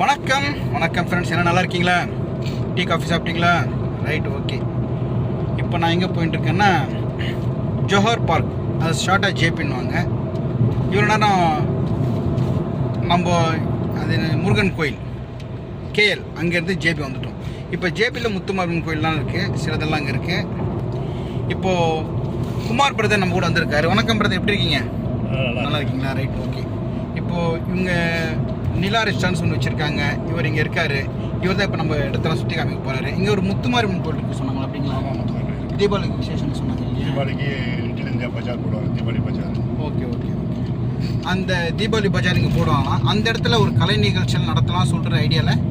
வணக்கம். வணக்கம் ஃப்ரெண்ட்ஸ் என்ன நல்லா இருக்கீங்களா? டீ காஃபி சாப்பிட்டீங்களா? ரைட் ஓகே இப்போ நான் எங்கே போயிட்டு இருக்கேன்னா ஜோஹர் பார்க் அது ஷார்ட்டாக ஜேபின்னுவாங்க இவ்வளோ நேரம் நம்ம அது முருகன் கோயில் கேஎல் அங்கேருந்து ஜேபி வந்துட்டோம். இப்போ ஜேபியில் முத்துமாரியம்மன் கோயில்லாம் இருக்குது சிலதெல்லாம் அங்கே இருக்குது இப்போது குமார் பிரதர் நம்ம கூட வந்திருக்காரு. வணக்கம் பிரதர் எப்படி இருக்கீங்க? நல்லா இருக்கீங்களா? ரைட் ஓகே இப்போது இவங்க நிலா ரெஸ்டாரண்ட்ஸ் ஒன்று வச்சுருக்காங்க. இவர் இங்கே இருக்காரு. இவர் தான் இப்போ நம்ம இடத்தெல்லாம் சுற்றி காமிக்க போகிறாரு இங்கே ஒரு முத்துமாரியம்மன் கோயில் இருக்கு சொன்னாங்களா அப்படிங்களா தீபாவளி விசேஷம்னு சொன்னாங்க தீபாவளிக்கு இந்தியா பஜார் போடுவாங்க தீபாவளி பஜார். Okay okay okay. அந்த தீபாவளி பஜார் இங்கே போடுவாங்களாம் அந்த இடத்துல ஒரு கலை நிகழ்ச்சிகள் நடத்தலாம் சொல்கிற ஐடியாவில்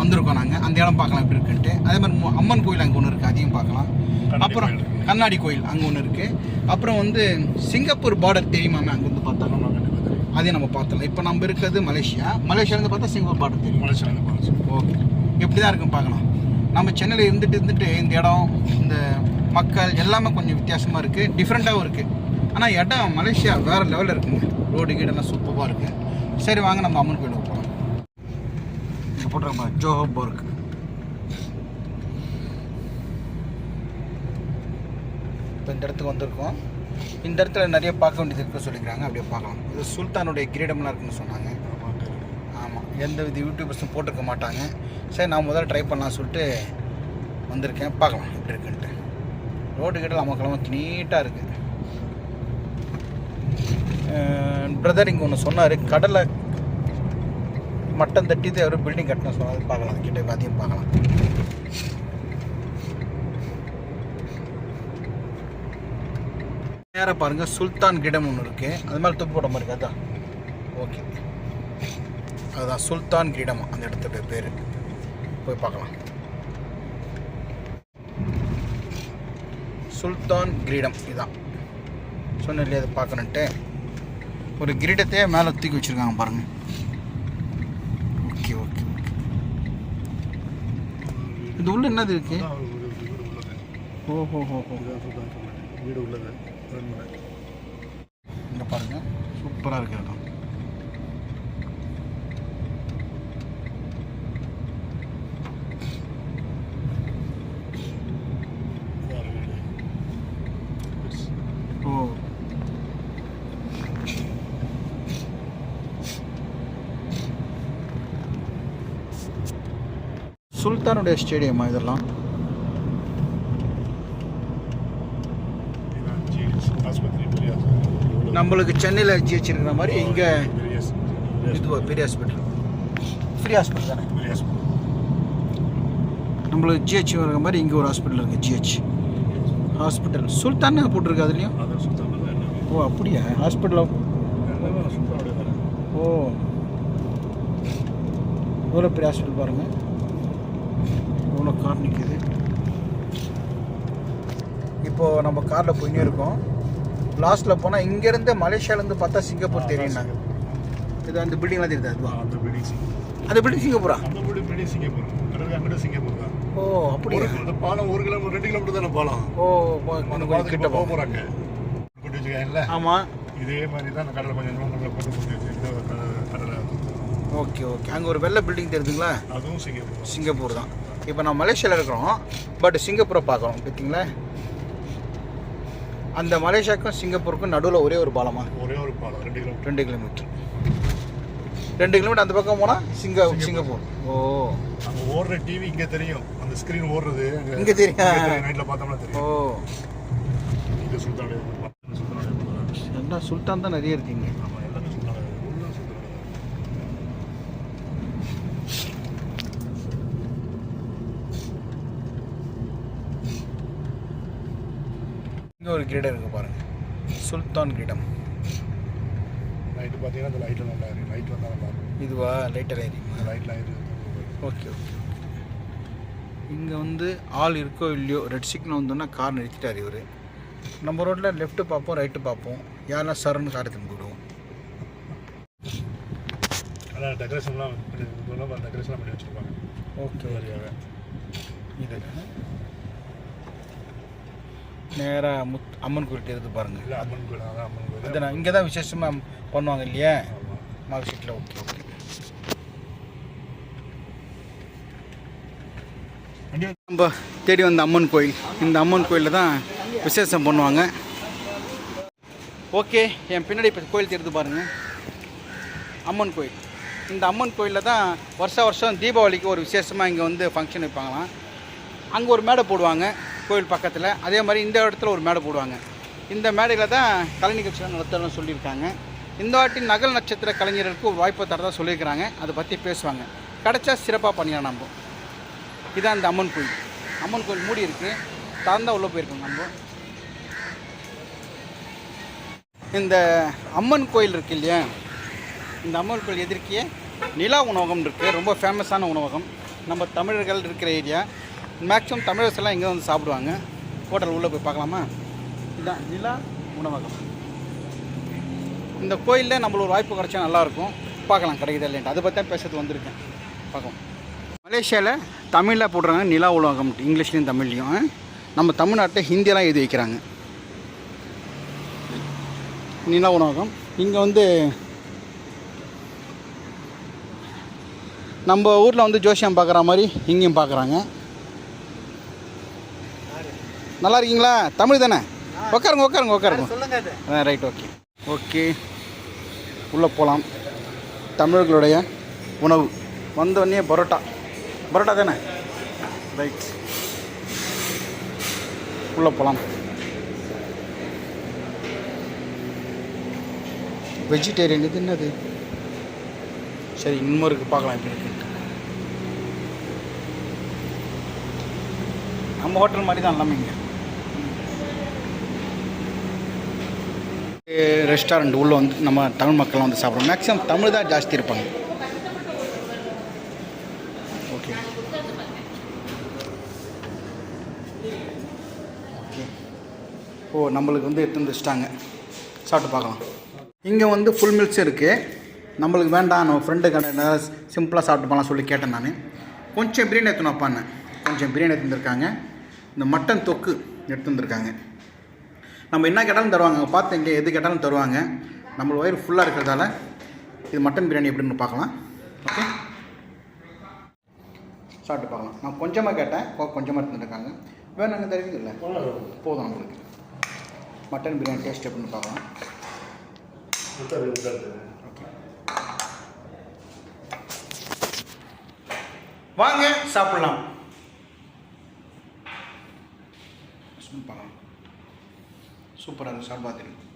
வந்திருக்கோம் நாங்கள் அந்த இடம் பார்க்கலாம் எப்படி இருக்குன்ட்டு. அதே மாதிரி அம்மன் கோயில் அங்கே ஒன்று இருக்குது அதையும் பார்க்கலாம். அப்புறம். கண்ணாடி கோயில் அங்கே ஒன்று இருக்குது அப்புறம் வந்து சிங்கப்பூர் பார்டர் தெரியுமாமே ஆமாம் கண்டிப்பாக தெரியும் அதையும் நம்ம பார்த்தலாம் இப்போ நம்ம இருக்கிறது மலேசியா. மலேசியாலேருந்து பார்த்தா சிங்கப்பூர் பார்டர் தெரியும். மலேசியாவில் போச்சு ஓகே. எப்படி தான் இருக்கும் பார்க்கலாம். நம்ம சென்னையில் இருந்துட்டு இருந்துட்டு இந்த இடம் இந்த மக்கள் எல்லாமே கொஞ்சம் வித்தியாசமாக இருக்குது டிஃப்ரெண்ட்டாகவும் இருக்குது ஆனால் இடம் மலேசியா வேறு லெவலில் இருக்குங்க. ரோடு கீடெல்லாம் சூப்பராக இருக்குது சரி வாங்க நம்ம அம்மன் கோயிலுக்கு போகலாம். இங்கே போட்டுருக்கோம் ஜோஹோபோர்க் இப்போ இந்த இடத்துக்கு வந்திருக்கோம். இந்த இடத்துல நிறைய பார்க்க வேண்டியது இருக்க சொல்லிக்கிறாங்க. அப்படியே பார்க்கலாம். இது சுல்தானுடைய கிரீடம்லாம் இருக்குன்னு சொன்னாங்க. ஆமாம் எந்த வித யூடியூபர்ஸும் போட்டிருக்க மாட்டாங்க. சரி நான் முதல்ல ட்ரை பண்ணலாம் சொல்லிட்டு வந்திருக்கேன். பார்க்கலாம் எப்படி இருக்குன்ட்டு. ரோடு கிட்ட அமக்கலமாக நீட்டாக இருக்குது பிரதர் இங்கே ஒன்று சொன்னார். கடலை மட்டம் தட்டி அவர் பில்டிங் கட்டணும் சொன்னார். பார்க்கலாம் கிட்டே அதையும் பார்க்கலாம். நேராக பாருங்கள் சுல்தான் கிடம் ஒன்று இருக்குது அது மாதிரி துப்பு போட மாதிரி அதான். ஓகே. அதுதான் சுல்தான் கிரீடம் அந்த இடத்துடைய பேர். போய் பார்க்கலாம். சுல்தான் கிரீடம் இதான். சொன்ன இல்லையா அதை பார்க்கணுன்ட்டு ஒரு கிரீடத்தையே மேலே தூக்கி வச்சுருக்காங்க பாருங்க. Okay okay okay. இது உள்ள என்னது இருக்கு? ஓஹோ ஹோ ஹோ வீடு உள்ளது. இங்கே பாருங்க. சூப்பராக இருக்கு இடம். ஓ. சுல்தானுடைய ஸ்டேடியமா இதெல்லாம் ஆஸ்பத்திரி பெரிய நம்மளுக்கு சென்னையில் ஜிஹெச் இருக்கிற மாதிரி இங்கே பெரிய இதுவா பெரிய ஹாஸ்பிட்டல் ஃப்ரீ ஹாஸ்பிட்டல் தானே? பெரிய ஹாஸ்பிட்டல் நம்மளுக்கு ஜிஹெச் இருக்கிற மாதிரி இங்கே ஒரு ஹாஸ்பிட்டல் இருக்குது ஜிஹெச் ஹாஸ்பிட்டல் சுல்தான் போட்டிருக்கு அதுலேயும்? ஓ அப்படியா? ஹாஸ்பிட்டலோ ஓ. எவ்வளோ பெரிய ஹாஸ்பிட்டல் பாருங்கள் எவ்வளோ கார் நிற்கிது இப்போது நம்ம காரில் போயினே இருக்கோம். லாஸ்ட்டில் போனால் இங்கேருந்து மலேசியாலேருந்து பார்த்தா சிங்கப்பூர் தெரியும்னாங்க. இது அந்த பில்டிங்லாம் தெரியுது? அதுவா? அந்த பில்டிங் அந்த பில்டிங் சிங்கப்பூரா? அந்த பில்டிங் சிங்கப்பூர். கடற்கரை சிங்கப்பூர் தான். ஓ அப்படியா? ஒரு- அந்த பாலம் ஒரு கிலோமீட்டர் ரெண்டு கிலோமீட்டர் தானே பாலம்? ஓ அந்த கிட்ட போக போகிறாங்க வச்சுருக்காங்கல்ல ஆமாம் இதே மாதிரி தான் கடலை கொஞ்சம் போட்டு கடலை ஓகே ஓகே. அங்கே ஒரு வெள்ளை பில்டிங் தெரியுதுங்களா? அதுவும் சிங்கப்பூர் சிங்கப்பூர் தான். இப்போ நான் மலேசியாவில் இருக்கிறோம். பட் சிங்கப்பூரை பார்க்குறோம் பார்த்தீங்களா அந்த மலேசியாவுக்கும் சிங்கப்பூருக்கும் நடுவில் ஒரே ஒரு பாலமா? ஒரே ஒரு பாலம் ரெண்டு கிலோமீட்டர். ரெண்டு கிலோமீட்டர். ரெண்டு கிலோமீட்டர் அந்த பக்கம் போனால் சிங்க சிங்கப்பூர். ஓ. அங்கே ஓடுற டிவி இங்கே தெரியும். அந்த ஸ்க்ரீன் ஓடுறது. இங்க தெரியும். நைட்டில் பார்த்தோம்னா ஓ. தெரியும் சுல்தானுடைய சுல்தானுடைய என்ன சுல்தான் தான் நிறைய இருக்கீங்க ஆமாம் எல்லாமே சுல்தானுடைய உள்ள சுல்தானுடைய இங்கே ஒரு கிரீடம் இருக்குது பாருங்கள் சுல்தான் கிரீடம். நைட்டு பார்த்தீங்கன்னா அந்த லைட்டில் நல்லா இருக்கு. லைட் வந்தால் நல்லா இருக்கும். இதுவா? லைட்டர் ஏறி அந்த லைட்லாம் இருக்கு ஓகே ஓகே இங்கே வந்து ஆள் இருக்கோ இல்லையோ ரெட் சிக்னல் வந்தோன்னா கார் நிறுத்திட்டார் இவர். நம்ம ரோட்டில் லெஃப்ட்டு பார்ப்போம் ரைட்டு பார்ப்போம். யாருன்னா சரன்னு காரை திரும்பி விடுவோம் அதான் டெக்கரேஷன்லாம் டெக்கரேஷன்லாம் பண்ணி வச்சுருப்பாங்க. ஓகே இது நேராக முத் அம்மன் கோயில்கிட்ட இருக்குது பாருங்கள் அம்மன் கோயில் அதான் அம்மன் கோயில். அதான் இங்கே தான் விசேஷமாக பண்ணுவாங்க இல்லையா? மார்க் ஷீட்டில் ஓகே ஓகே. நம்ம தேடி வந்த அம்மன் கோயில். இந்த அம்மன் கோயிலில் தான் விசேஷம் பண்ணுவாங்க. ஓகே என் பின்னாடி இப்போ கோயில் தெரிந்து பாருங்கள் அம்மன் கோயில். இந்த அம்மன் கோயிலில் தான் வருஷா வருஷம் தீபாவளிக்கு ஒரு விசேஷமாக இங்கே வந்து ஃபங்க்ஷன் வைப்பாங்களாம். அங்கே ஒரு மேடை போடுவாங்க. கோயில் பக்கத்தில். அதே மாதிரி இந்த இடத்துல ஒரு மேடை போடுவாங்க. இந்த மேடையில் தான் கலை நிகழ்ச்சிகள் நடத்தணும்னு சொல்லியிருக்காங்க. இந்த வாட்டி நகல் நட்சத்திர கலைஞர்களுக்கு ஒரு வாய்ப்பை தரதா சொல்லியிருக்கிறாங்க. அதை பற்றி பேசுவாங்க. கிடச்சா சிறப்பாக பண்ணிடலாம் நம்ம. இதான் இந்த அம்மன் கோயில். அம்மன் கோயில் மூடி இருக்குது திறந்தா உள்ளே போயிருக்கோம் நம்ம. இந்த அம்மன் கோயில் இருக்கு இல்லையா? இந்த அம்மன் கோயில் எதிர்க்கே நிலா உணவகம் இருக்குது ரொம்ப ஃபேமஸான உணவகம். நம்ம தமிழர்கள் இருக்கிற ஏரியா மேக்ஸிமம் தமிழர்ஸ் எல்லாம் இங்கே வந்து சாப்பிடுவாங்க. ஹோட்டல் உள்ளே போய் பார்க்கலாமா? இதுதான் நிலா உணவகம். இந்த கோயிலில் நம்மளுக்கு ஒரு வாய்ப்பு கிடைச்சா நல்லாயிருக்கும். பார்க்கலாம் கிடைக்குதா இல்லைன்ட்டு அதை பற்றி தான் பேசுறது வந்திருக்கேன். பார்க்கலாம். மலேசியாவில் தமிழில் போடுறாங்க நிலா உலகம். இங்கிலீஷ்லேயும் தமிழ்லையும் நம்ம தமிழ்நாட்டில் ஹிந்தியெல்லாம் எழுதி வைக்கிறாங்க. நிலா உணவகம் இங்கே வந்து நம்ம ஊரில் வந்து ஜோசியம் பார்க்குற மாதிரி இங்கேயும் பார்க்குறாங்க. நல்லா இருக்கீங்களா தமிழ் தானே? உட்காருங்க உட்காருங்க உட்காருங்க ஆ ரைட் ஓகே ஓகே உள்ளே போகலாம் தமிழர்களுடைய உணவு. வந்தோடனே பரோட்டா. பரோட்டா தானே? ரைட் உள்ளே போகலாம் வெஜிடேரியன் இது என்னது? சரி இன்னும் இருக்கு பார்க்கலாம் எப்படி இருக்கு நம்ம ஹோட்டல் மாதிரி தான் எல்லாமே இங்கே. ரெஸ்டாரண்ட் உள்ளே வந்து நம்ம தமிழ் மக்கள்லாம் வந்து சாப்பிடுவோம் மேக்ஸிமம் தமிழ் தான் ஜாஸ்தி இருப்பாங்க. ஓகே ஓகே ஓ நம்மளுக்கு வந்து எடுத்து வச்சுட்டாங்க. சாப்பிட்டு பார்க்கலாம். இங்கே வந்து ஃபுல் மில்ஸ் இருக்குது நம்மளுக்கு வேண்டாம். நம்ம ஃப்ரெண்டு கடை சிம்பிளாக சாப்பிட்டு போகலாம் சொல்லி கேட்டேன் நான். கொஞ்சம் பிரியாணி எடுத்துன்னு கொஞ்சம் பிரியாணி எடுத்து இந்த மட்டன் தொக்கு எடுத்து நம்ம என்ன கேட்டாலும் தருவாங்க. அங்கே பார்த்து இங்கே எது கேட்டாலும் தருவாங்க. நம்ம ஒயர் ஃபுல்லாக இருக்கிறதால இது மட்டன் பிரியாணி எப்படின்னு பார்க்கலாம். ஓகே சாப்பிட்டு பார்க்கலாம். நான் கொஞ்சமாக கேட்டேன். கொ- கொஞ்சமாக எடுத்துருக்காங்க வேணுங்க தருவீங்க? இல்லை. போதும் நம்மளுக்கு. மட்டன் பிரியாணி டேஸ்ட் எப்படின்னு பார்க்கலாம். ஓகே வாங்க சாப்பிடலாம். பார்க்கலாம் சூப்பராக இருக்குது சாப்பிட்டு பார்த்துருக்கு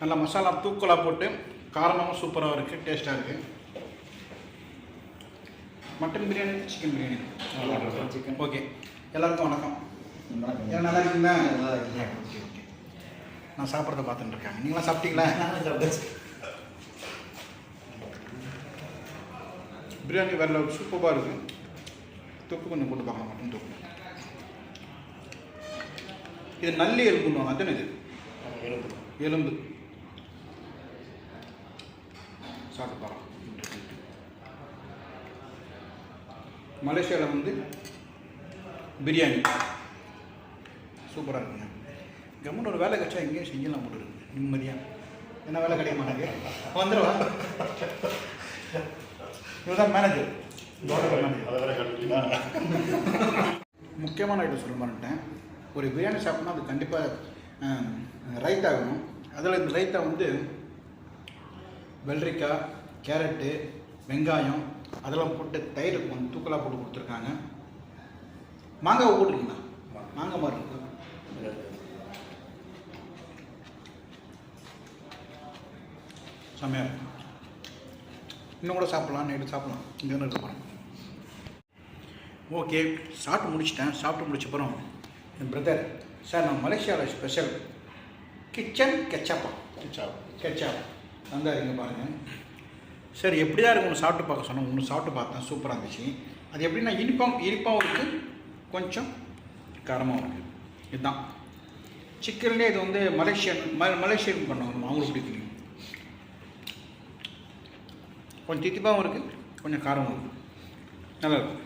நல்லா மசாலா தூக்கலாக போட்டு காரமாகவும் சூப்பராக இருக்குது டேஸ்ட்டாக இருக்குது mutton biryani chicken biryani. Chicken. Okay. எல்லாருக்கும் வணக்கம். எல்லாம் நல்லா இருக்கீங்களா? Okay okay. நான் சாப்பிட்றத பார்த்துட்டு இருக்கேன். நீங்களாம் சாப்பிட்டீங்களா? பிரியாணி வேறு சூப்பராக இருக்குது தொப்பு கொஞ்சம் போட்டு பார்க்கலாம் மட்டும் தொக்கு இது நல்லி எலும்புன்னு அதானே இது எலும்பு சாப்பிட்டு பார்க்கலாம் மலேசியாவில் வந்து பிரியாணி சூப்பராக இருக்குங்க கவர்மெண்ட் ஒரு வேலை கிடச்சா எங்கேயும் செஞ்சலாம் போட்டு இருக்கு நிம்மதியாக என்ன வேலை கிடைக்க மாட்டாங்க வந்துடுவா இவர் தான் மேனேஜர் மேனேஜர் முக்கியமான ஐட்டம் சொல்ல மாட்டேன் ஒரு பிரியாணி சாப்பிட்னா அது கண்டிப்பாக ரைத்தா வேணும் அதில் இந்த ரைத்தா வந்து வெள்ளரிக்காய் கேரட்டு வெங்காயம் அதெல்லாம் போட்டு தயிர் கொஞ்சம் தூக்கலாக போட்டு கொடுத்துருக்காங்க. மாங்காவை போட்டுருக்கீங்களா? மாங்காய். மாதிரி இருக்கு? செம்மையாக இருக்கும். இன்னும் கூட சாப்பிட்லாம் நைட்டு சாப்பிட்லாம். இங்கே இருக்க போகிறேன் ஓகே சாப்பிட்டு முடிச்சிட்டேன். சாப்பிட்டு முடிச்சப்புறம் என் பிரதர் சார் நான் மலேசியாவில் ஸ்பெஷல் கிச்சன் கெச்சப்பா கெச்சாப் வந்தார் இங்கே பாருங்கள் சரி எப்படியா இருக்கும் ஒன்று சாப்பிட்டு பார்க்க சொன்னேன். ஒன்று சாப்பிட்டு பார்த்தேன். சூப்பராக இருந்துச்சு. அது எப்படின்னா இனிப்பாகவும் இனிப்பாகவும் இருக்குது கொஞ்சம் காரமாகவும் இருக்குது இதுதான். சிக்கன்லேயே இது வந்து மலேசியன் ம மலேசியன் பண்ணுவாங்க. அவங்களுக்கு பிடிக்கும் கொஞ்சம் தித்திப்பாகவும் இருக்குது கொஞ்சம் காரமும் இருக்குது நல்லா இருக்கும்.